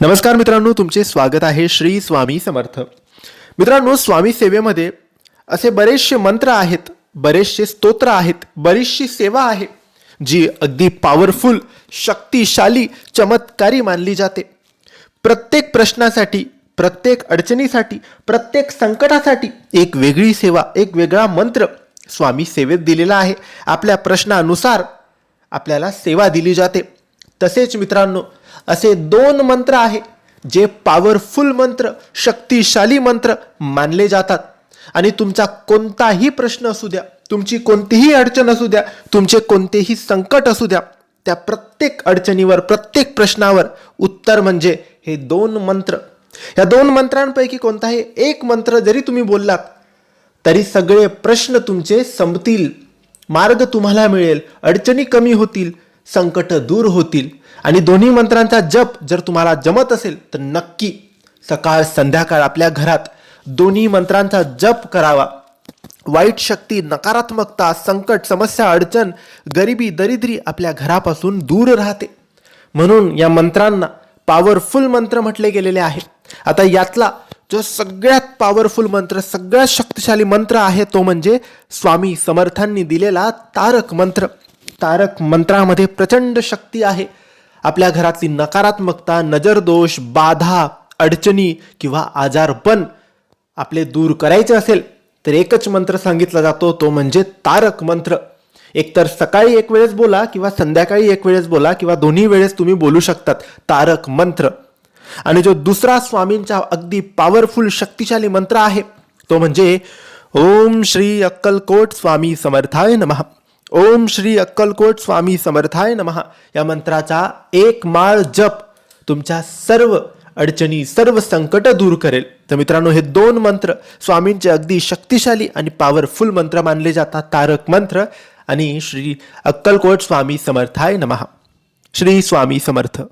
नमस्कार मित्रांनो तुमचे स्वागत आहे श्री स्वामी समर्थ. मित्रांनो स्वामी सेवेमध्ये असे बरेचसे मंत्र आहेत बरेचसे स्तोत्र आहेत बरीचशी सेवा आहे जी अगदी पॉवरफुल शक्तिशाली चमत्कारी मानली जाते. प्रत्येक प्रश्नासाठी प्रत्येक अडचणीसाठी प्रत्येक संकटासाठी एक वेगळी सेवा एक वेगळा मंत्र स्वामी सेवेत दिलेला आहे. आपल्या प्रश्नानुसार आपल्याला सेवा दिली जाते. तसेच मित्रांनो असे दोन मंत्र आहे जे पॉवरफुल मंत्र शक्तिशाली मंत्र मानले जातात. आणि तुमचा कोणताही प्रश्न असू द्या तुमची कोणतीही अडचण असू द्या तुमचे कोणतेही संकट असू द्या त्या प्रत्येक अडचणीवर प्रत्येक प्रश्नावर उत्तर म्हणजे हे दोन मंत्र. या दोन मंत्रांपैकी कोणताही एक मंत्र जरी तुम्ही बोललात तरी सगळे प्रश्न तुमचे संपतील. मार्ग तुम्हाला मिळेल अडचणी कमी होतील संकट दूर होतील आणि दोन्ही मंत्रांचा जप जर तुम्हाला जमत असेल तर नक्की सकाळ संध्याकाळ आपल्या घरात दोन्ही मंत्रांचा जप करावा. वाईट शक्ती नकारात्मकता संकट समस्या अडचण गरिबी दरिद्री आपल्या घरापासून दूर राहते. म्हणून या मंत्रांना पॉवरफुल मंत्र म्हटले गेलेले आहे. आता यातला जो सगळ्यात पॉवरफुल मंत्र सगळ्यात शक्तिशाली मंत्र आहे तो म्हणजे स्वामी समर्थांनी दिलेला तारक मंत्र. तारक मंत्रामध्ये प्रचंड शक्ती आहे. आपल्या घरातली नकारात्मकता नजरदोष बाधा अडचणी किंवा आजारपण आपले दूर करायचे असेल तर एकच मंत्र सांगितला जातो तो म्हणजे तारक मंत्र. एकतर सकाळी एक वेळेस बोला किंवा संध्याकाळी एक वेळेस बोला किंवा दोन्ही वेळेस तुम्ही बोलू शकतात तारक मंत्र. आणि जो दुसरा स्वामींचा अगदी पॉवरफुल शक्तिशाली मंत्र आहे तो म्हणजे ओम श्री अक्कलकोट स्वामी समर्थाय नमः. ओम श्री अक्कलकोट स्वामी समर्थाय नमः. या मंत्राचा एक माळ जप तुमच्या सर्व अडचणी सर्व संकट दूर करेल. तर मित्रांनो हे दोन मंत्र स्वामींचे अगदी शक्तिशाली आणि पॉवरफुल मंत्र मानले जातात. तारक मंत्र आणि श्री अक्कलकोट स्वामी समर्थाय नमः. श्री स्वामी समर्थ.